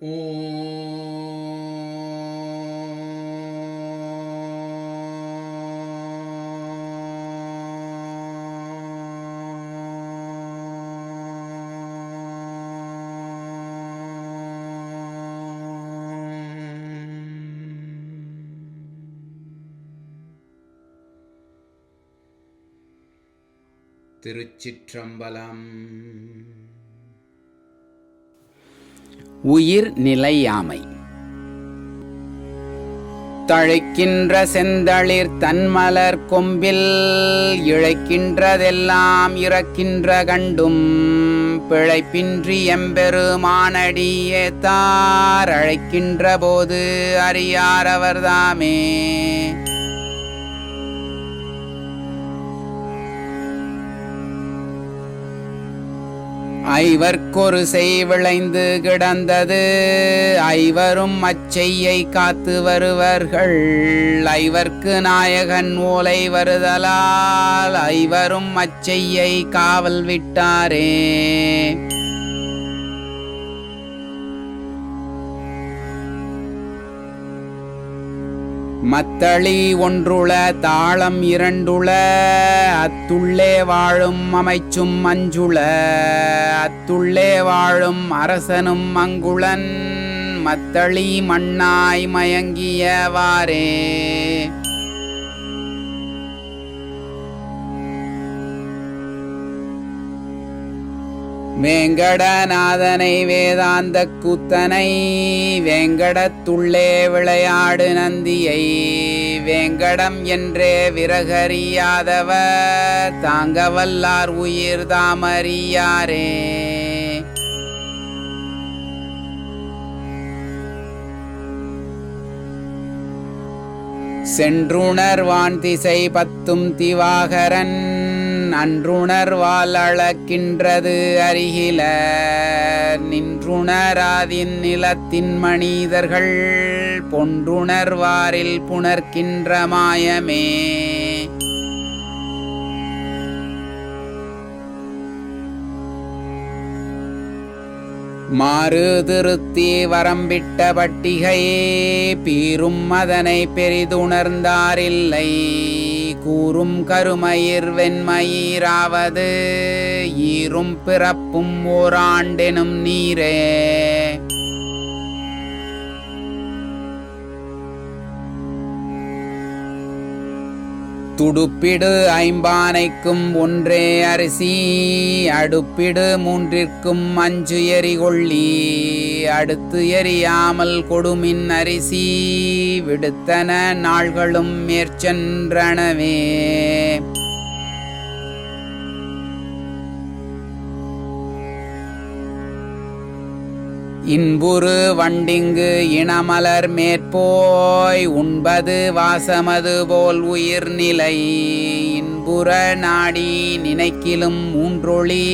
திருச்சிற்றம்பலம். உயிர் நிலையாமை. தழைக்கின்ற செந்தளிர் தன்மலர் கொம்பில் இழைக்கின்றதெல்லாம் இறக்கின்ற கண்டும் பிழைப்பின்றி எம்பெருமானடியே தார் அழைக்கின்ற போது அறியாரவர்தாமே ஐவர்க்கொரு செய் விளைந்து கிடந்தது. ஐவரும் அச்செய்யை காத்து வருவர்கள். ஐவர்க்கு நாயகன் ஓலை வருதலால் ஐவரும் அச்செய்யை காவல் விட்டாரே. மத்தளி ஒன்றுள தாளம் இரண்டுள அத்துள்ளே வாழும் அமைச்சும் அஞ்சுள அத்துள்ளே வாழும் அரசனும் மங்குளன் மத்தளி மண்ணாய் மயங்கியவாறே. வேங்கடநாதனை வேதாந்த கூத்தனை வேங்கடத்துள்ளே விளையாடு நந்தியை. வேங்கடம் என்றே விறகறியாதவர் தாங்கவல்லார் உயிர் தாமறியாரே. சென்றுணர்வான் திசை பத்தும் திவாகரன் அன்றுணர்வால் அளக்கின்றது அருகில. நின்றுணராதின் நிலத்தின் மனிதர்கள் பொன்றுணர்வாரில் புணர்க்கின்ற மாயமே. மாறு திருத்தி வரம்பிட்ட பட்டிகையே பீரும் அதனை பெரிதுணர்ந்தாரில்லை. கூறும் கருமயிர் வெண்மயிராவது ஈரும் பிறப்பும் ஓராண்டெனும் நீரே. துடுப்பிடு ஐம்பானைக்கும் ஒன்றே அரிசி அடுப்பிடு மூன்றிற்கும் அஞ்சு எரி கொள்ளி அடுத்து எரியாமல் கொடுமின் அரிசி விடுத்தன நாள்களும் மேற்சென்றனவே. இன்புறு வண்டிங்கு இனமலர் மேற்போய் உண்பது வாசமது போல் உயிர்நிலை இன்புற நாடி நினைக்கிலும் மூன்றொளி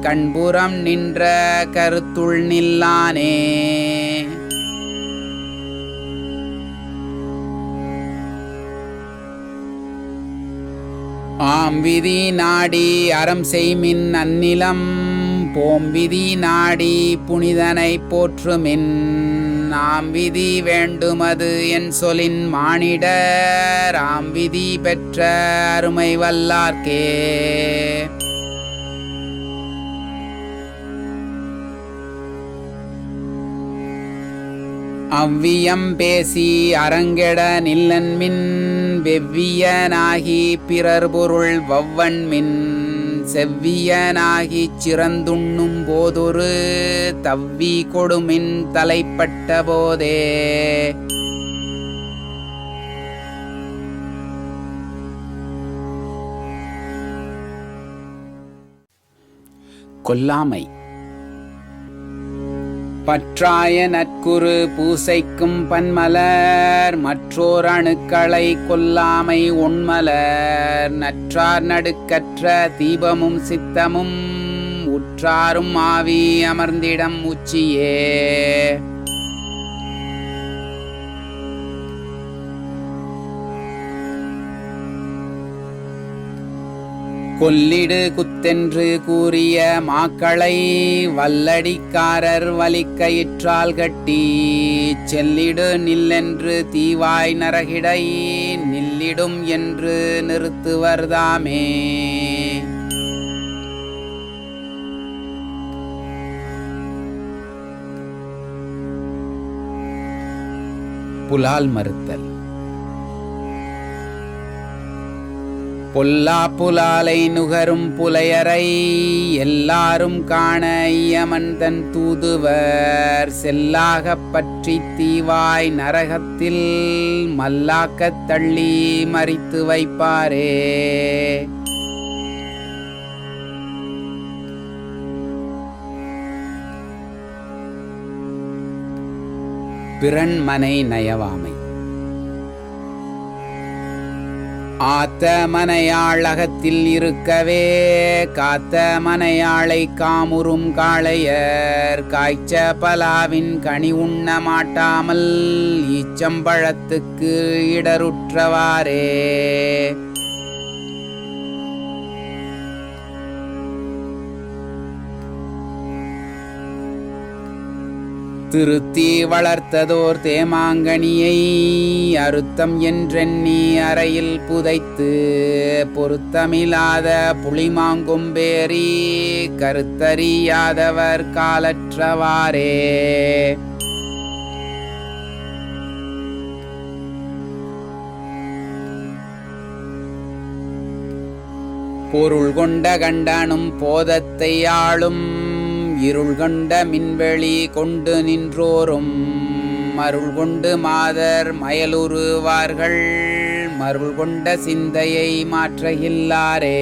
கண்புறம் நின்ற கருத்துள் நில்லானே. ஆம்பிதி நாடி அறம் செய்மின் அந்நிலம் போம்பிதி நாடி புனிதனை போற்றுமின். ஆம்பிதி வேண்டுமது என் சொலின் மானிட ராம் விதி பெற்ற அருமை வல்லார்க்கே. அவ்வியம் பேசி அரங்கெட நில்லன்மின் வெவ்வியனாகி பிறர் பொருள் வவ்வன்மின். செவ்வியனாகிச் சிறந்துண்ணும் போதொரு தவ்வி கொடுமின் தலைப்பட்ட போதே. கொல்லாமை. பற்றாய நற்குரு பூசைக்கும் பன்மலர் மற்றோர் அணுக்களை கொல்லாமை உண்மலர் நற்றார் நடுக்கற்ற தீபமும் சித்தமும் உற்றாரும் ஆவி அமர்ந்திடம் உச்சியே கொல்லிடு குத்தென்று கூறிய மாக்களை வல்லடிக்காரர் வலிக்கயிற்றால் கட்டி செல்லிடு நில்லென்று தீவாய் நரகிடை நில்லிடும் என்று நிறுத்துவர்தாமே புலால் மறுத்தல். பொல்லா புலாலை நுகரும் புலையரை எல்லாரும் காண ஐயமன் தன் தூதுவர். செல்லாகப் பற்றி தீவாய் நரகத்தில் மல்லாக்கத் தள்ளி மறித்து வைப்பாரே. பிறன்மனை நயவாமை. ஆத்த மனையாழகத்தில் இருக்கவே காத்த மனையாளை காமுறும் காளையர் காய்ச்ச பலாவின் கனி உண்ண மாட்டாமல் ஈச்சம்பழத்துக்கு இடருற்றவாறே. திருத்தி வளர்த்ததோர் தேமாங்கனியை அறுத்தம் என்றெண்ணி அறையில் புதைத்து பொருத்தமில்லாத புளிமாங்கொம்பேறி கருத்தறியாதவர் காலற்றவாறே. பொருள் கொண்ட கண்டனும் போதத்தை ஆளும் இருள் கொண்ட மின்வெளி கொண்டு நின்றோரும். மருள் கொண்டு மாதர் மயலுருவார்கள். மருள் கொண்ட சிந்தையை மாற்றகில்லாரே.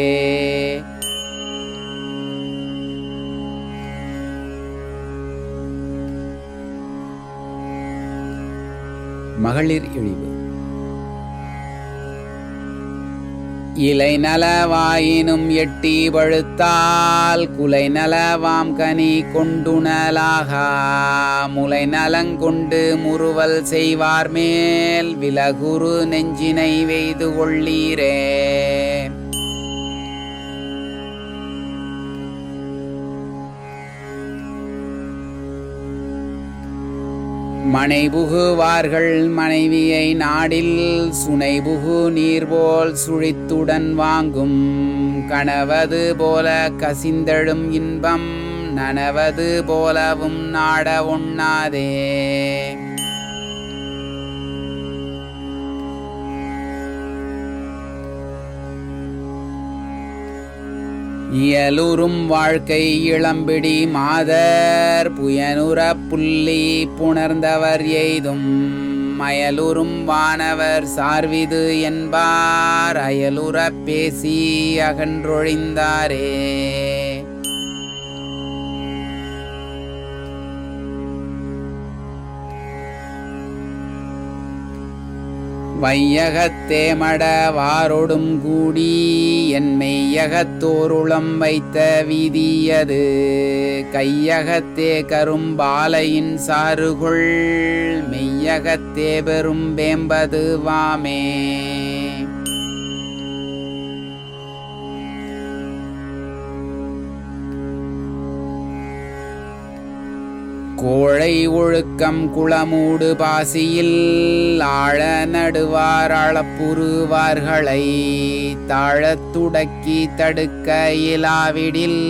மகளிர் இழிவு. இலை நலவாயினும் எட்டி பழுத்தால் குலை நலவாம் கனி கொண்டுணலாகா. முலை நலங்கொண்டு முறுவல் செய்வார் மேல் விலகுரு நெஞ்சினை வெய்து கொள்ளீரே. மனைபுகுவார்கள் மனைவியை நாடில் சுனைபுகு நீர்போல் சுழித்துடன் வாங்கும். கனவது போல கசிந்தழும் இன்பம் நனவது போலவும் நாட ஒண்ணாதே இயலுறும் வாழ்க்கை இளம்பிடி மாதர் புயனுற புள்ளி புணர்ந்தவர் எய்தும். அயலுறும் வானவர் சார்விது என்பார் அயலுற பேசி அகன்றொழிந்தாரே. வையகத்தேமட வாரொடும் கூடி என் மெய்யகத்தோருளம் வைத்த வீதியது. கையகத்தே கரும்பாலையின் சாறுகொள் மெய்யகத்தே பெரும் வேம்பது வாமே. கோழை ஒழுக்கம் குளமூடு பாசியில் ஆழ நடுவார் அளப்புருவார்களை தாழத்துடக்கி தடுக்க இயலாவிடில்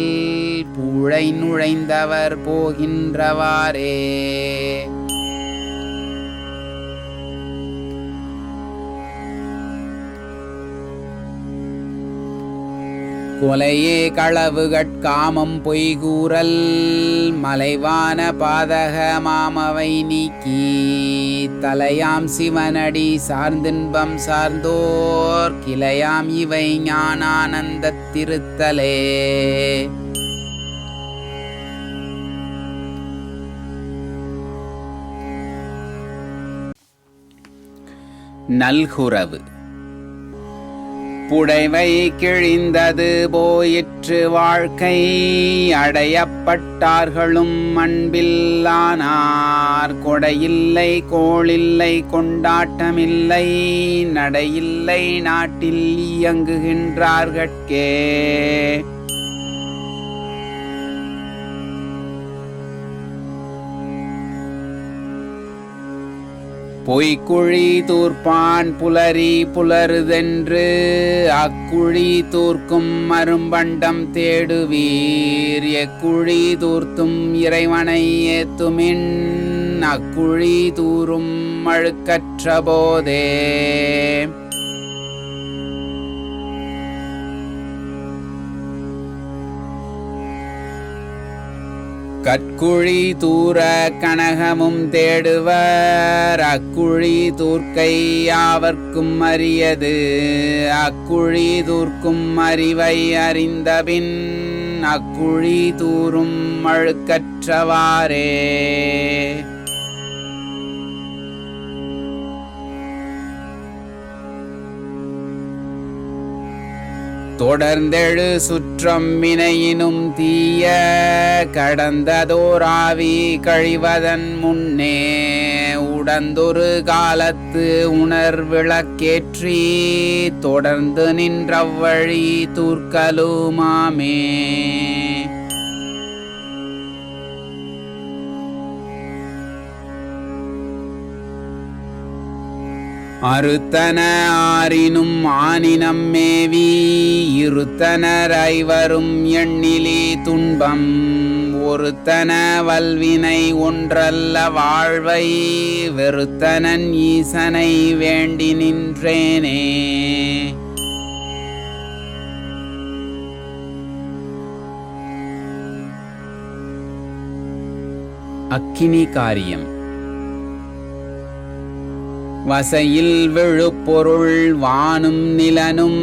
பூழை நுழைந்தவர் போகின்றவாரே கொலையே களவுகட்காமம் பொய்கூறல் மலைவான பாதக மாமவை நீக்கி தலையாம் சிவனடி சார்ந்தின்பம் சார்ந்தோர் கிளையாம் இவை ஞானானந்த திருத்தலே. நல்குறவு. புடைவை கிழிந்தது போயிற்று வாழ்க்கை. அடையப்பட்டார்களும் அன்பில்லானார். கொடையில்லை கோளில்லை கொண்டாட்டமில்லை. நடையில்லை நாட்டில் இயங்குகின்றார்கட்கே. பொய்க்குழி தூர்ப்பான் புலரி புலருதென்று அக்குழி தூர்க்கும் மரும்பண்டம் தேடுவீர். எக்குழி தூர்த்தும் இறைவனை ஏத்துமின் அக்குழி தூரும் அழுக்கற்ற போதே. கற்குழி தூர கனகமும் தேடுவர். அக்குழி தூர்க்கை யாவர்க்கும் அறியது அக்குழி தூர்க்கும் அறிவை அறிந்தபின் அக்குழி தூரும் அழுக்கற்றவாறே. தொடர்ந்தெழு சுற்றம் வினையினும் தீய கடந்ததோராவி கழிவதன் முன்னே உடந்தொரு காலத்து உணர்விளக்கேற்றி தொடர்ந்து நின்றவ்வழி தூர்க்கலுமாமே. அறுத்தன ஆறினும் ஆனினம் மேவி இருத்தனர் ஐவரும் எண்ணிலே துன்பம். ஒருத்தன வல்வினை ஒன்றல்ல வாழ்வை வெறுத்தனன் ஈசனை வேண்டி நின்றேனே. அக்கினி காரியம். வசையில் விழுப்பொருள் வானும் நிலனும்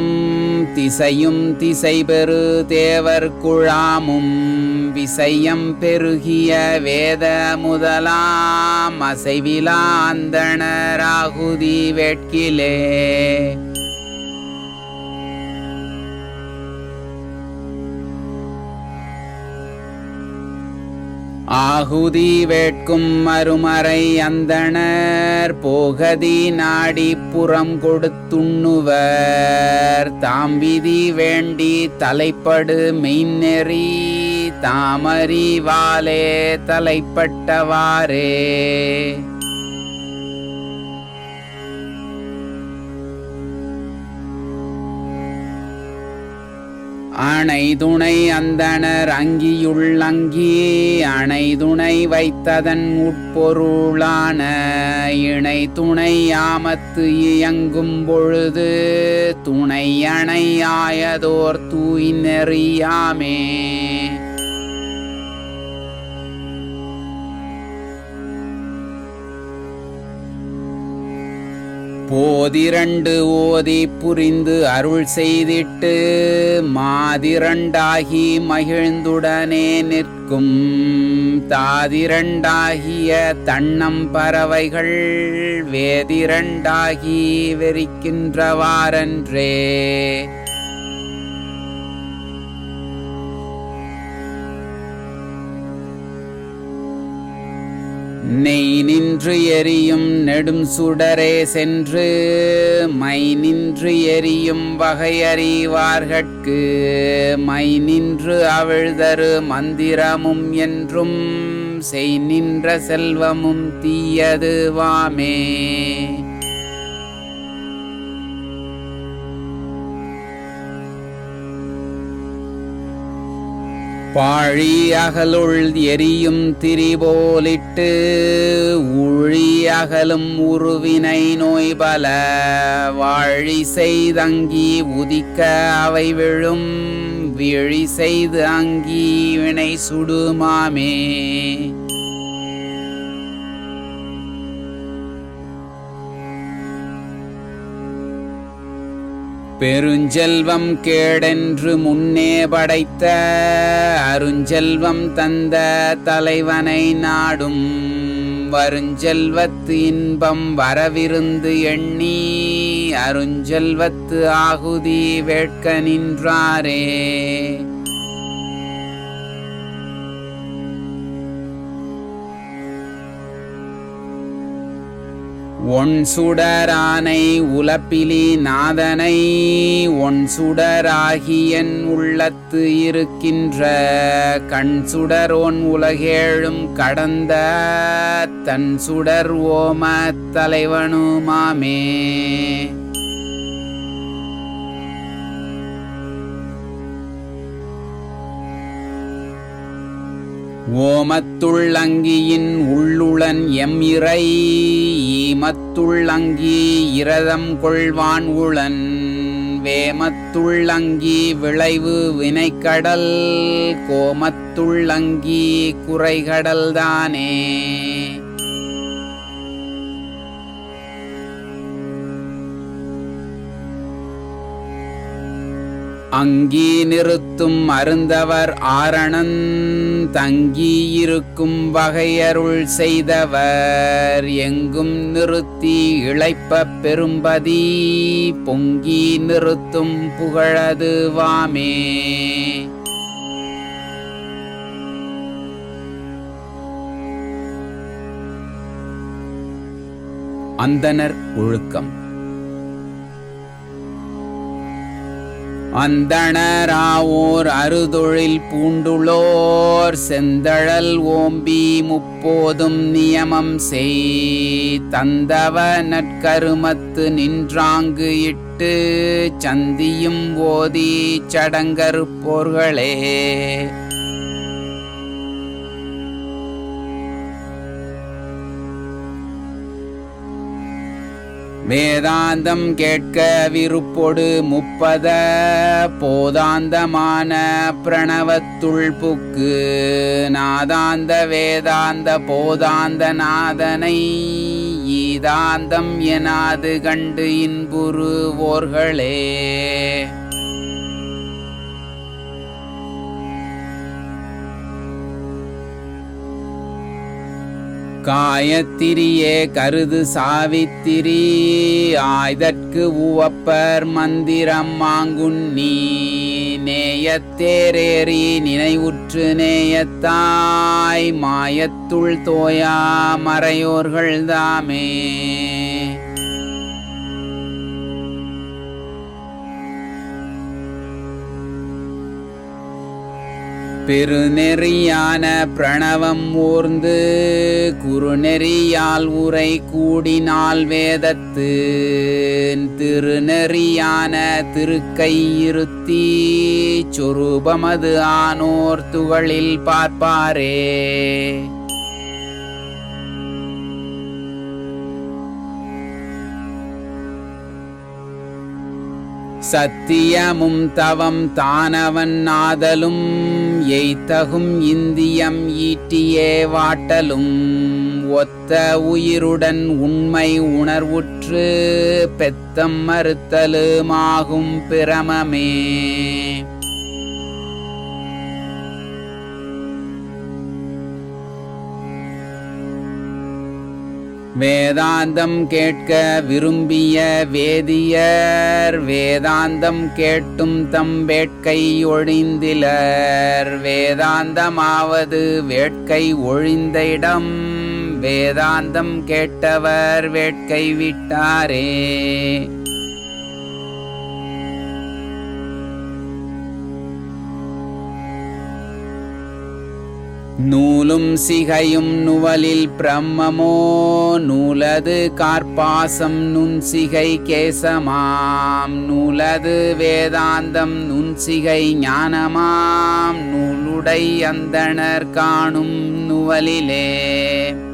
திசையும் திசை பெரு தேவர் குழாமும் விசையம் பெருகிய வேத முதலாம் அசைவிலா அந்தணராகுதி வேட்கிலே. ஆகுதி வேட்கும் மறுமறை அந்தனர் போகதி நாடி புறம் கொடுத்துண்ணுவர். தாம்பிதி வேண்டி தலைப்படு மெய்நெறி தாமரி வாலே தலைப்பட்டவாரே அணை துணை அந்தணர் அங்கியுள்ளங்கி அணை துணை வைத்ததன் உட்பொருளான இணை துணை யாமத்து இயங்கும் பொழுது துணை அணையாயதோர் தூய் நெறியாமே. போதிரண்டு ஓதி புரிந்து அருள் செய்திட்டு மாதிரண்டாகி மகிழ்ந்துடனே நிற்கும் தாதிரண்டாகிய தன்னம் பறவைகள் வேதிரண்டாகி வெறிக்கின்றவாரன்றே நெய் நின்று எரியும் நெடும் சுடரே சென்று மை நின்று எரியும் வகையறிவார்கட்கு மை நின்று அவிழ்தரு மந்திரமும் என்றும் செய் நின்ற செல்வமும் தீயது பாழி அகலுள் எரியும் திரிபோலிட்டு ஊழி அகலும் உருவினை நோய் பல வாழி செய்தங்கி உதிக்க அவை விழும். விழி செய்து அங்கி வினை சுடுமாமே. பெருஞ்செல்வம் கேடென்று முன்னே படைத்த அருஞ்செல்வம் தந்த தலைவனை நாடும் வருஞ்செல்வத்து இன்பம் வரவிருந்து எண்ணி அருஞ்செல்வத்து ஆகுதி வேட்க நின்றாரே. ஒன் சுடரானை உலப்பிலி நாதனை ஒன் சுடராகியன் உள்ளத்து இருக்கின்ற கண் சுடர் ஒன் உலகேழும் கடந்த தன் சுடர் ஓம தலைவனுமாமே. ஓமத்துள்ளங்கியின் உள்ளுளன் எம் இறை ஈமத்துள்ளங்கி இரதம் கொள்வான் உளன் வேமத்துள்ளங்கி விளைவு வினைக்கடல் கோமத்துள்ளங்கி குறைகடல்தானே அங்கீ நிறுத்தும் அருந்தவர் ஆரணன் தங்கியிருக்கும் வகையருள் செய்தவர் எங்கும் நிறுத்தி இழைப்ப பெரும்பதி பொங்கி நிறுத்தும் புகழது வாமே. அந்தனர் ஒழுக்கம். அந்தணராவோர் அறுதொழில் பூண்டுளோர் செந்தழல் ஓம்பி முப்போதும் நியமம் செய். தந்தவ நற்கருமத்து நின்றாங்கு இட்டு சந்தியும் ஓதி சடங்கருப்போர்களே வேதாந்தம் கேட்க விருப்பொடு முப்பத போதாந்தமான பிரணவத்துள் புக்கு நாதாந்த வேதாந்த போதாந்த நாதனை ஈதாந்தம் எனாது கண்டு இன்புறுவோர்களே காயத்திரியே கருது சாவித்திரி ஆய்தற்கு உவப்பர் மந்திரம் மாங்குண்ணி நேயத்தேரேறி நினைவுற்று நேயத்தாய் மாயத்துள் தோயா மறையோர்கள் தாமே பெருநெறியான பிரணவம் ஊர்ந்து குறுநெறியால் உரை கூடினால் வேதத்து திருநெறியான திருக்கையிருத்தி சொரூபமது ஆனோர் துகளில் பார்ப்பாரே. சத்தியமும் தவம் தானவன் நாதலும் எய்தகும் இந்தியம் ஈட்டியே வாட்டலும் ஒத்த உயிருடன் உண்மை உணர்வுற்று பெத்தம் மறுத்தலுமாகும் பிரமமே. வேதாந்தம் கேட்க விரும்பிய வேதியர் வேதாந்தம் கேட்டும் தம் வேட்கை ஒழிந்திலர். வேதாந்தமாவது வேட்கை ஒழிந்த இடம் வேதாந்தம் கேட்டவர் வேட்கை விட்டாரே. நூலும் சிகையும் நுவலில் பிரம்மமோ நூலது கார்பாசம் நுண்சிகை கேசமாம் நூலது வேதாந்தம் நுண்சிகை ஞானமாம் நூலுடை அந்தனர் காணும் நுவலிலே.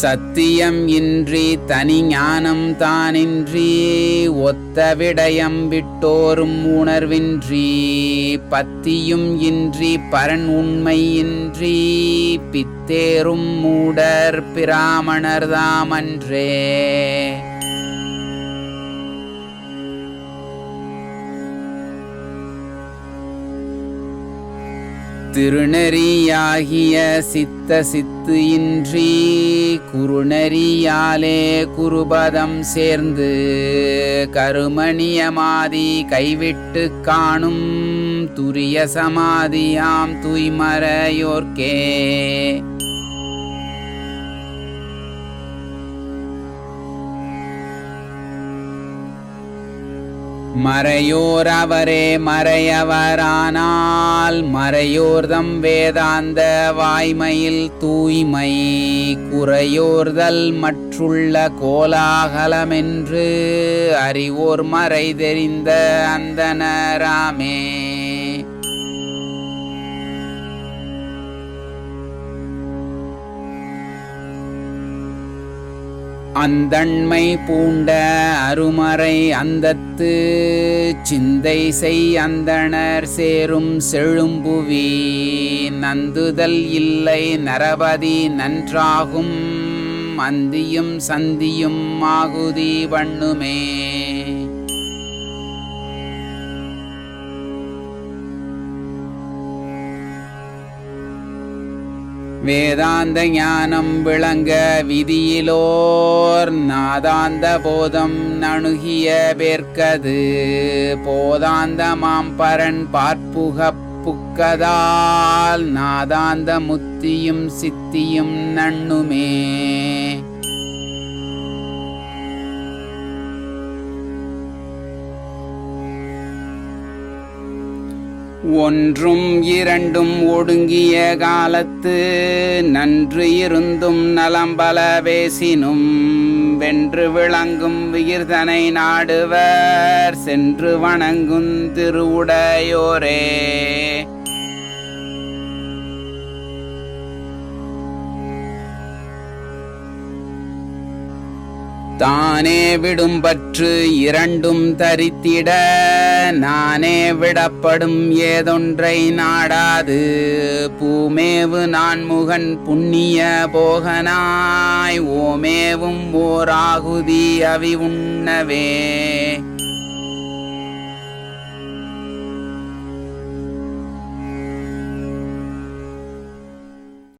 சத்தியம் இன்றி தனி ஞானம் தானின்றி ஒத்த விடயம் விட்டோரும் உணர்வின்றி பத்தியும் இன்றி பரன் உண்மை இன்றி பித்தேரும் மூடர் பிராமணர்தாமன்றே திருநெறியாகிய சித்த சித்து இன்றி குறுநெறியாலே குருபதம் சேர்ந்து கருமணியமாதி கைவிட்டு காணும் துரிய சமாதியாம் தூய்மறையோர்க்கே. மறையோர் அவரே மறையவரானால் மறையோர்தம் வேதாந்த வாய்மையில் தூய்மை குறையோர்தல் மற்றுள்ள கோலாகலமென்று அறிவோர் மறை தெரிந்த அந்தனராமே அந்தண்மை பூண்ட அருமறை அந்தத்து சிந்தை செய் அந்தணர் சேரும் செழும்புவி நந்துதல் இல்லை நரபதி நன்றாகும் அந்தியும் சந்தியும் ஆகுதி வண்ணுமே. வேதாந்த ஞானம் விளங்க விதியிலோர் நாதாந்த போதம் நணுகிய பேர்க்கது. போதாந்த மாம்பரன் பார்ப்புக புக்கதால் நாதாந்த முத்தியும் சித்தியும் நண்ணுமே. ஒன்றும் இரண்டும் ஒடுங்கிய காலத்து நன்று இருந்தும் நலம்பல பேசினும் வென்று விளங்கும் விகிர்தனை நாடுவர் சென்று வணங்கும் திருவுடையோரே. தானே விடும் பற்று இரண்டும் தரித்திட நானே விடப்படும் ஏதொன்றை நாடாது. பூமேவு நான் முகன் புண்ணிய போகனாய் ஓமேவும் ஓராகுதி அவி உண்ணவே